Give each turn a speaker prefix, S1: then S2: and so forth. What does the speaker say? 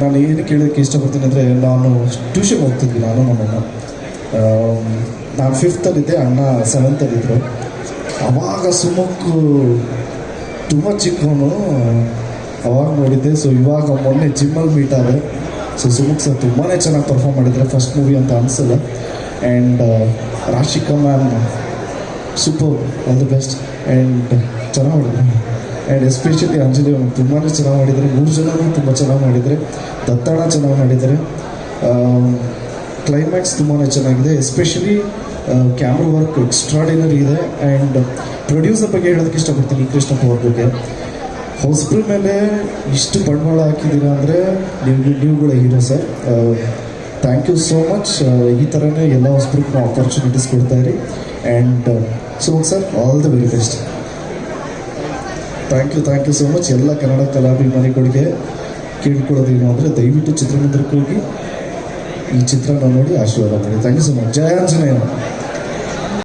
S1: ನಾನು ಏನು ಕೇಳೋಕ್ಕೆ ಇಷ್ಟಪಡ್ತೀನಿ ಅಂದರೆ ನಾನು ಟ್ಯೂಷನ್ ಹೋಗ್ತಿದ್ವಿ ನಾನು ನಮ್ಮಣ್ಣ ಆ, ನಾನು ಫಿಫ್ತಲ್ಲಿದ್ದೆ ಅಣ್ಣ ಸೆವೆಂತಲ್ಲಿದ್ದರು ಅವಾಗ ಸುಮಕ್ಕು ತುಂಬ ಚಿಕ್ಕವನು ಅವಾಗ ನೋಡಿದ್ದೆ. ಸೊ ಇವಾಗ ಮೊನ್ನೆ ಜಿಮ್ಮಲ್ಲಿ ಮೀಟ್ ಆದರೆ ಸೊ ಸುಮುಖ್ ಸರ್ ತುಂಬಾ ಚೆನ್ನಾಗಿ ಪರ್ಫಾರ್ಮ್ ಮಾಡಿದ್ದಾರೆ ಫಸ್ಟ್ ಮೂವಿ ಅಂತ ಅನಿಸಲ್ಲ. And Rashika ma'am super all the best and ಚೆನ್ನಾಗಿ ಮಾಡಿದ್ರು ಆ್ಯಂಡ್ ಎಸ್ಪೆಷಲಿ ಅಂಜಲಿ ಅವ್ರು ತುಂಬಾ ಚೆನ್ನಾಗಿ ಮಾಡಿದ್ದಾರೆ. ಮೂರು ಜನನೂ ತುಂಬ ಚೆನ್ನಾಗಿ ಮಾಡಿದ್ದಾರೆ. ದತ್ತಾಣ ಚೆನ್ನಾಗಿ ಮಾಡಿದ್ದಾರೆ. ಕ್ಲೈಮ್ಯಾಕ್ಸ್ ತುಂಬಾ ಚೆನ್ನಾಗಿದೆ. ಎಸ್ಪೆಷಲಿ ಕ್ಯಾಮ್ರಾ ವರ್ಕ್ ಎಕ್ಸ್ಟ್ರಾಡಿನರಿ ಇದೆ. ಆ್ಯಂಡ್ ಪ್ರೊಡ್ಯೂಸರ್ ಬಗ್ಗೆ ಹೇಳೋದಕ್ಕೆ ಇಷ್ಟಪಡ್ತೀನಿ ಕೃಷ್ಣಪ್ಪ ಅವ್ರ ಬಗ್ಗೆ. ಹೊಸಬ್ರ ಮೇಲೆ ಇಷ್ಟು ಬಂಡವಾಳ ಹಾಕಿದ್ದೀರಾ ಅಂದರೆ ನೀವು ನೀವುಗಳ hero sir. Thank you so much ಈ ಥರನೇ ಎಲ್ಲ ಹೊಸಬ್ರಿಗೂ ಆಪರ್ಚುನಿಟೀಸ್ ಕೊಡ್ತಾ ಇರಿ. And so sir all the very best thank you thank you so much ಎಲ್ಲ ಕನ್ನಡ ಕಲಾಭಿಮಾನಿಗಳಿಗೆ ಕೇಳ್ಕೊಳ್ಳೋದೇನು ಅಂದರೆ ದಯವಿಟ್ಟು ಚಿತ್ರಮಂದಿರಕ್ಕೆ ಹೋಗಿ ಈ ಚಿತ್ರನ ನೋಡಿ ಆಶೀರ್ವಾದ ಮಾಡಿ. ಥ್ಯಾಂಕ್ ಯು ಸೊ ಮಚ್ ಜಯ ಆಂಜನೇಯ.